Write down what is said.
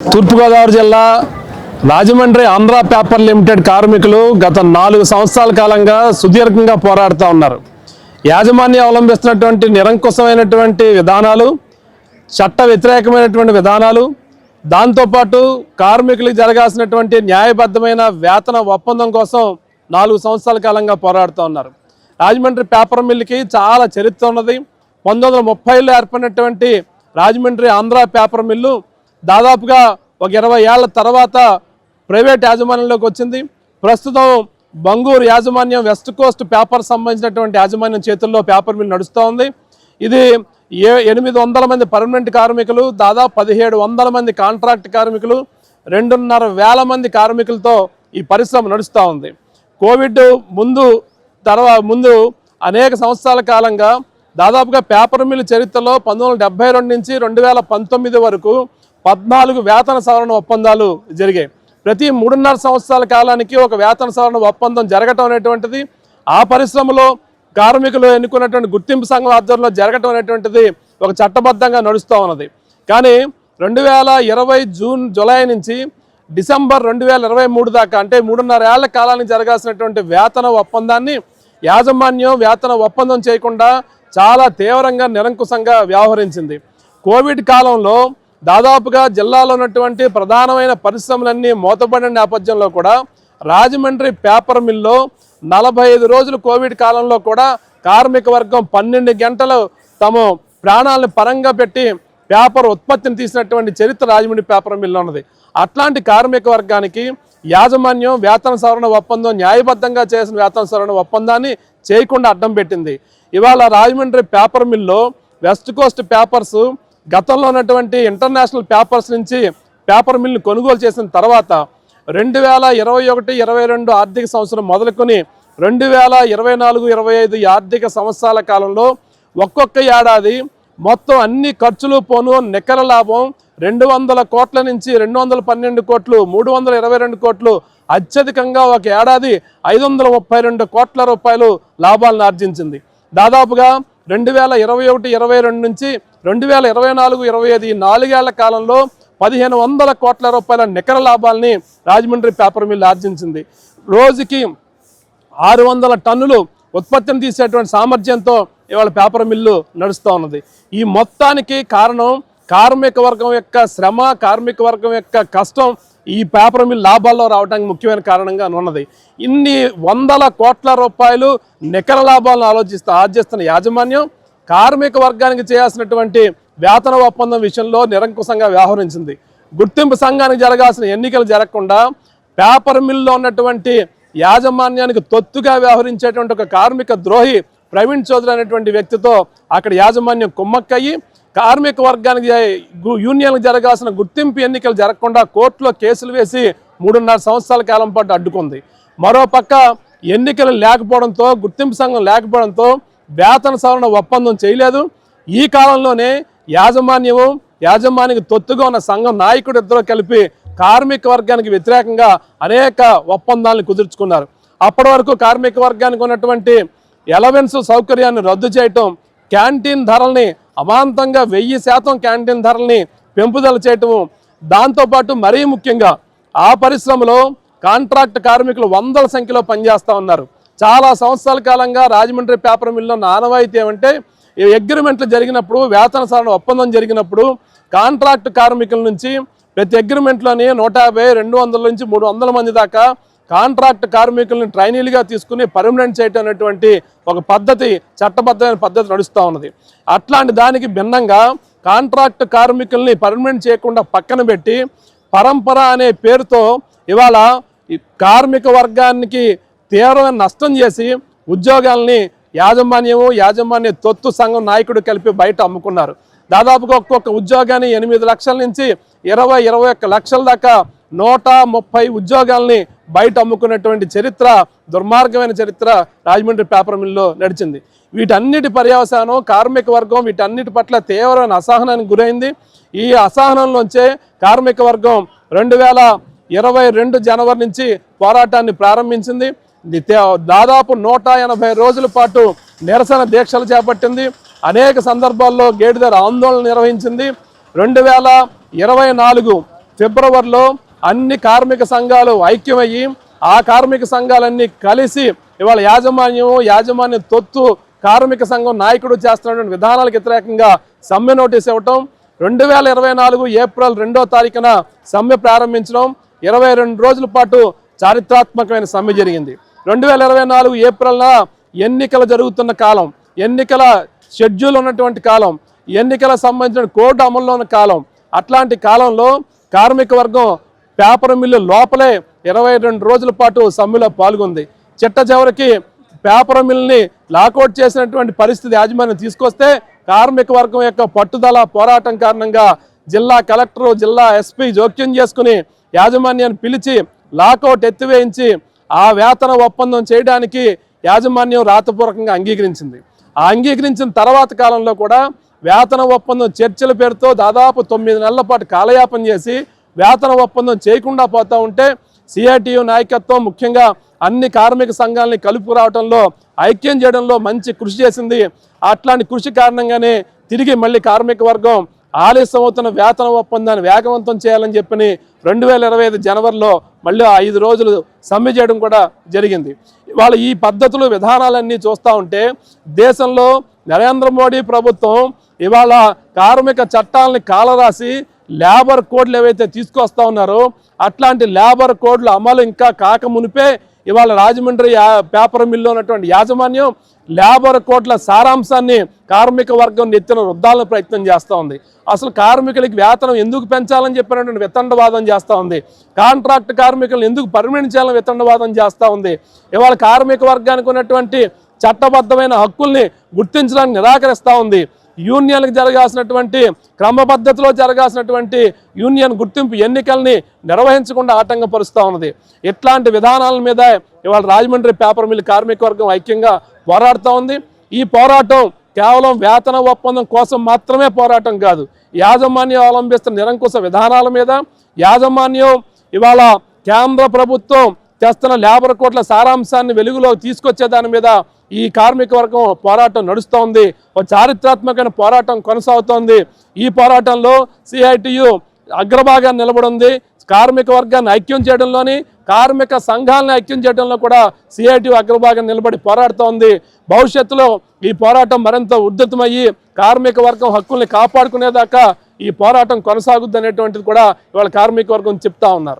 తూర్పుగోదావరి జిల్లా Rajahmundry Andhra paper limited కార్మికులు గత నాలుగు సంవత్సరాల కాలంగా సుదీర్ఘంగా పోరాడుతూ ఉన్నారు. యాజమాన్యం అవలంబిస్తున్నటువంటి నిరంకుశమైనటువంటి విధానాలు చట్ట వ్యతిరేకమైనటువంటి విధానాలు దాంతోపాటు కార్మికులకు జరగాల్సినటువంటి న్యాయబద్ధమైన వేతన ఒప్పందం కోసం నాలుగు సంవత్సరాల కాలంగా పోరాడుతూ ఉన్నారు. రాజమండ్రి పేపర్ మిల్లుకి చాలా చరిత్ర ఉన్నది. పంతొమ్మిది వందల ముప్పైలో ఏర్పడినటువంటి రాజమండ్రి ఆంధ్ర పేపర్ మిల్లు దాదాపుగా ఒక ఇరవై ఏళ్ళ తర్వాత ప్రైవేట్ యాజమాన్యంలోకి వచ్చింది. ప్రస్తుతం బంగూరు యాజమాన్యం వెస్ట్ కోస్ట్ పేపర్ సంబంధించినటువంటి యాజమాన్యం చేతుల్లో పేపర్ మిల్ నడుస్తూ ఉంది. ఇది ఏ ఎనిమిది వందల మంది పర్మనెంట్ కార్మికులు దాదాపు పదిహేడు వందల మంది కాంట్రాక్ట్ కార్మికులు రెండున్నర వేల మంది కార్మికులతో ఈ పరిశ్రమ నడుస్తూ ఉంది. కోవిడ్ ముందు తర్వాత ముందు అనేక సంవత్సరాల కాలంగా దాదాపుగా పేపర్ మిల్ చరిత్రలో పంతొమ్మిది వందల డెబ్బై రెండు నుంచి రెండు వేల పంతొమ్మిది వరకు పద్నాలుగు వేతన సవరణ ఒప్పందాలు జరిగాయి. ప్రతి మూడున్నర సంవత్సరాల కాలానికి ఒక వేతన సవరణ ఒప్పందం జరగటం అనేటువంటిది ఆ పరిశ్రమలో కార్మికులు ఎన్నుకున్నటువంటి గుర్తింపు సంఘం ఆధ్వర్యంలో జరగటం అనేటువంటిది ఒక చట్టబద్ధంగా నడుస్తూ ఉన్నది. కానీ రెండు వేల ఇరవై జూన్ జూలై నుంచి డిసెంబర్ రెండు వేల ఇరవై మూడు దాకా అంటే మూడున్నర ఏళ్ళ కాలానికి జరగాల్సినటువంటి వేతన ఒప్పందాన్ని యాజమాన్యం వేతన ఒప్పందం చేయకుండా చాలా తీవ్రంగా నిరంకుశంగా వ్యవహరించింది. కోవిడ్ కాలంలో దాదాపుగా జిల్లాలో ఉన్నటువంటి ప్రధానమైన పరిశ్రమలన్నీ మూతపడిన నేపథ్యంలో కూడా రాజమండ్రి పేపర్ మిల్లో నలభై ఐదు రోజులు కోవిడ్ కాలంలో కూడా కార్మిక వర్గం పన్నెండు గంటలు తమ ప్రాణాలను పరంగా పెట్టి పేపర్ ఉత్పత్తిని తీసినటువంటి చరిత్ర రాజమండ్రి పేపర్ మిల్లో ఉన్నది. అట్లాంటి కార్మిక వర్గానికి యాజమాన్యం వేతన సవరణ ఒప్పందం న్యాయబద్ధంగా చేసిన వేతన సవరణ ఒప్పందాన్ని చేయకుండా అడ్డం పెట్టింది. ఇవాళ రాజమండ్రి పేపర్ మిల్లో వెస్ట్ కోస్ట్ పేపర్స్ గతంలో ఉన్నటువంటి ఇంటర్నేషనల్ పేపర్స్ నుంచి పేపర్ మిల్ని కొనుగోలు చేసిన తర్వాత రెండు వేల ఇరవై ఒకటి ఇరవై రెండు ఆర్థిక సంవత్సరం మొదలుకొని రెండు వేల ఇరవై నాలుగు ఇరవై ఐదు ఆర్థిక సంవత్సరాల కాలంలో ఒక్కొక్క ఏడాది మొత్తం అన్ని ఖర్చులు పోను నికర లాభం రెండు వందల కోట్ల నుంచి రెండు వందల పన్నెండు కోట్లు మూడు వందల ఇరవై రెండు కోట్లు అత్యధికంగా ఒక ఏడాది ఐదు వందల ముప్పై రెండు కోట్ల రూపాయలు లాభాలను ఆర్జించింది. దాదాపుగా రెండు వేల ఇరవై ఒకటి ఇరవై రెండు నుంచి రెండు వేల ఇరవై నాలుగు ఇరవై ఐదు ఈ నాలుగేళ్ళ కాలంలో పదిహేను వందల కోట్ల రూపాయల నికర లాభాల్ని రాజమండ్రి పేపర్ మిల్ ఆర్జించింది. రోజుకి ఆరు వందల టన్నులు ఉత్పత్తిని తీసేటువంటి సామర్థ్యంతో ఇవాళ పేపర్ మిల్లు నడుస్తూ ఉన్నది. ఈ మొత్తానికి కారణం కార్మిక వర్గం యొక్క శ్రమ కార్మిక వర్గం యొక్క కష్టం ఈ పేపర్ మిల్ లాభాల్లో రావడానికి ముఖ్యమైన కారణంగా ఉన్నది. ఇన్ని వందల కోట్ల రూపాయలు నికర లాభాలను ఆలోచిస్తూ ఆర్జిస్తున్న యాజమాన్యం కార్మిక వర్గానికి చేయాల్సినటువంటి వేతన ఒప్పందం విషయంలో నిరంకుశంగా వ్యవహరించింది. గుర్తింపు సంఘానికి జరగాల్సిన ఎన్నికలు జరగకుండా పేపర్ మిల్లో ఉన్నటువంటి యాజమాన్యానికి తొత్తుగా వ్యవహరించేటువంటి ఒక కార్మిక ద్రోహి ప్రవీణ్ చౌదరి అనేటువంటి వ్యక్తితో అక్కడ యాజమాన్యం కుమ్మక్కయ్యి కార్మిక వర్గానికి యూనియన్లకు జరగాల్సిన గుర్తింపు ఎన్నికలు జరగకుండా కోర్టులో కేసులు వేసి మూడున్నర సంవత్సరాల కాలం పాటు అడ్డుకుంది. మరోపక్క ఎన్నికలు లేకపోవడంతో గుర్తింపు సంఘం లేకపోవడంతో వేతన సవరణ ఒప్పందం చేయలేదు. ఈ కాలంలోనే యాజమాన్యము యాజమాన్యానికి తొత్తుగా ఉన్న సంఘం నాయకుడు ఇద్దరు కలిపి కార్మిక వర్గానికి వ్యతిరేకంగా అనేక ఒప్పందాలను కుదుర్చుకున్నారు. అప్పటి వరకు కార్మిక వర్గానికి ఉన్నటువంటి ఎలవెన్స్ సౌకర్యాన్ని రద్దు చేయటం క్యాంటీన్ ధరల్ని అమాంతంగా వెయ్యి శాతం క్యాంటీన్ ధరల్ని పెంపుదల చేయటము దాంతోపాటు మరీ ముఖ్యంగా ఆ పరిశ్రమలో కాంట్రాక్ట్ కార్మికులు వందల సంఖ్యలో పనిచేస్తూ ఉన్నారు. చాలా సంవత్సరాల కాలంగా రాజమండ్రి పేపర్ మిల్లో నానవాయితీ ఏమంటే ఈ అగ్రిమెంట్లు జరిగినప్పుడు వేతన సవరణ ఒప్పందం జరిగినప్పుడు కాంట్రాక్ట్ కార్మికుల నుంచి ప్రతి అగ్రిమెంట్లోని నూట యాభై రెండు వందల నుంచి మూడు వందల మంది దాకా కాంట్రాక్ట్ కార్మికుల్ని ట్రైనీలుగా తీసుకుని పర్మనెంట్ చేయటం అనేటువంటి ఒక పద్ధతి చట్టబద్ధమైన పద్ధతి నడుస్తూ ఉన్నది. అట్లాంటి దానికి భిన్నంగా కాంట్రాక్ట్ కార్మికుల్ని పర్మనెంట్ చేయకుండా పక్కన పెట్టి పరంపర అనే పేరుతో ఇవాళ కార్మిక వర్గానికి తీవ్రమైన నష్టం చేసి ఉద్యోగాల్ని యాజమాన్యము యాజమాన్య తొత్తు సంఘం నాయకుడు కలిపి బయట అమ్ముకున్నారు. దాదాపుగా ఒక్కొక్క ఉద్యోగాన్ని ఎనిమిది లక్షల నుంచి ఇరవై ఇరవై ఒక్క లక్షల దాకా నూట ముప్పై ఉద్యోగాల్ని బయట అమ్ముకున్నటువంటి చరిత్ర దుర్మార్గమైన చరిత్ర రాజమండ్రి పేపర్ మిల్లో నడిచింది. వీటన్నిటి పర్యవసానం కార్మిక వర్గం వీటన్నిటి పట్ల తీవ్రమైన అసహనానికి గురైంది. ఈ అసహనంలోంచే కార్మిక వర్గం రెండు వేల ఇరవై రెండు జనవరి నుంచి పోరాటాన్ని ప్రారంభించింది. దాదాపు నూట ఎనభై రోజుల పాటు నిరసన దీక్షలు చేపట్టింది. అనేక సందర్భాల్లో గేటు ఆందోళన నిర్వహించింది. రెండు వేల ఇరవై నాలుగు ఫిబ్రవరిలో అన్ని కార్మిక సంఘాలు ఐక్యమయ్యి ఆ కార్మిక సంఘాలన్నీ కలిసి ఇవాళ యాజమాన్యం యాజమాన్యం తొత్తు కార్మిక సంఘం నాయకుడు చేస్తున్నటువంటి విధానాలకు వ్యతిరేకంగా సమ్మె నోటీస్ ఇవ్వటం. రెండు వేల ఇరవై నాలుగు ఏప్రిల్ రెండో తారీఖున సమ్మె ప్రారంభించడం. ఇరవై రెండు రోజుల పాటు చారిత్రాత్మకమైన సమ్మె జరిగింది. రెండు వేల ఇరవై నాలుగు ఏప్రిల్న ఎన్నికలు జరుగుతున్న కాలం ఎన్నికల షెడ్యూల్ ఉన్నటువంటి కాలం ఎన్నికల సంబంధించిన కోడ్ అమల్లో ఉన్న కాలం. అట్లాంటి కాలంలో కార్మిక వర్గం పేపర్ మిల్లు లోపలే ఇరవై రెండు రోజుల పాటు సమ్మెలో పాల్గొంది. చిట్ట చివరికి పేపర్ మిల్ని లాకౌట్ చేసినటువంటి పరిస్థితి యాజమాన్యం తీసుకొస్తే కార్మిక వర్గం యొక్క పట్టుదల పోరాటం కారణంగా జిల్లా కలెక్టరు జిల్లా ఎస్పీ జోక్యం చేసుకుని యాజమాన్యాన్ని పిలిచి లాకౌట్ ఎత్తివేయించి ఆ వేతన ఒప్పందం చేయడానికి యాజమాన్యం రాతపూర్వకంగా అంగీకరించింది. ఆ అంగీకరించిన తర్వాత కాలంలో కూడా వేతన ఒప్పందం చర్చల పేరుతో దాదాపు తొమ్మిది నెలల పాటు కాలయాపన చేసి వేతన ఒప్పందం చేయకుండా పోతూ ఉంటే సిఐటియు నాయకత్వం ముఖ్యంగా అన్ని కార్మిక సంఘాలని కలుపు రావడంలో ఐక్యం చేయడంలో మంచి కృషి చేసింది. అట్లాంటి కృషి కారణంగానే తిరిగి మళ్ళీ కార్మిక వర్గం ఆలస్యం అవుతున్న వేతన ఒప్పందాన్ని వేగవంతం చేయాలని చెప్పని రెండు వేల ఇరవై ఐదు జనవరిలో మళ్ళీ ఐదు రోజులు సమ్మె చేయడం కూడా జరిగింది. ఇవాళ ఈ పద్ధతులు విధానాలన్నీ చూస్తూ ఉంటే దేశంలో నరేంద్ర మోడీ ప్రభుత్వం ఇవాళ కార్మిక చట్టాలని కాలరాసి లేబర్ కోడ్లు ఏవైతే తీసుకొస్తా ఉన్నారో అట్లాంటి లేబర్ కోడ్లు అమలు ఇంకా కాక మునిపే ఇవాళ రాజమండ్రి పేపర్ మిల్లో ఉన్నటువంటి యాజమాన్యం లేబర్ కోడ్ల సారాంశాన్ని కార్మిక వర్గం నెత్తిన రుద్దాలని ప్రయత్నం చేస్తూ ఉంది. అసలు కార్మికులకి వేతనం ఎందుకు పెంచాలని చెప్పినటువంటి వితండవాదం చేస్తూ ఉంది. కాంట్రాక్ట్ కార్మికులను ఎందుకు పరిగణించాలని చేయాలని వితండవాదం చేస్తూ ఉంది. ఇవాళ కార్మిక వర్గానికి ఉన్నటువంటి చట్టబద్ధమైన హక్కుల్ని గుర్తించడానికి నిరాకరిస్తూ ఉంది. యూనియన్కి జరగాల్సినటువంటి క్రమపద్ధతిలో జరగాల్సినటువంటి యూనియన్ గుర్తింపు ఎన్నికల్ని నిర్వహించకుండా ఆటంకపరుస్తూ ఉన్నది. ఇట్లాంటి విధానాల మీద ఇవాళ రాజమండ్రి పేపర్ మిల్ కార్మిక వర్గం ఐక్యంగా పోరాడుతూ ఉంది. ఈ పోరాటం కేవలం వేతన ఒప్పందం కోసం మాత్రమే పోరాటం కాదు. యాజమాన్యం అవలంబిస్తున్న నిరంకుశ విధానాల మీద యాజమాన్యం ఇవాళ కేంద్ర ప్రభుత్వం తెస్తున్న లేబర్ కోట్ల సారాంశాన్ని వెలుగులో తీసుకొచ్చే దాని మీద ఈ కార్మిక వర్గం పోరాటం నడుస్తోంది. ఒక చారిత్రాత్మకమైన పోరాటం కొనసాగుతోంది. ఈ పోరాటంలో సిఐటియు అగ్రభాగాన్ని నిలబడింది. కార్మిక వర్గాన్ని ఐక్యం చేయడంలోని కార్మిక సంఘాలను ఐక్యం చేయడంలో కూడా సిఐటి అగ్రభాగం నిలబడి పోరాడుతోంది. భవిష్యత్తులో ఈ పోరాటం మరింత ఉద్ధృతమయ్యి కార్మిక వర్గం హక్కుల్ని కాపాడుకునేదాకా ఈ పోరాటం కొనసాగుద్ది అనేటువంటిది కూడా ఇవాళ కార్మిక వర్గం చెప్తా ఉన్నారు.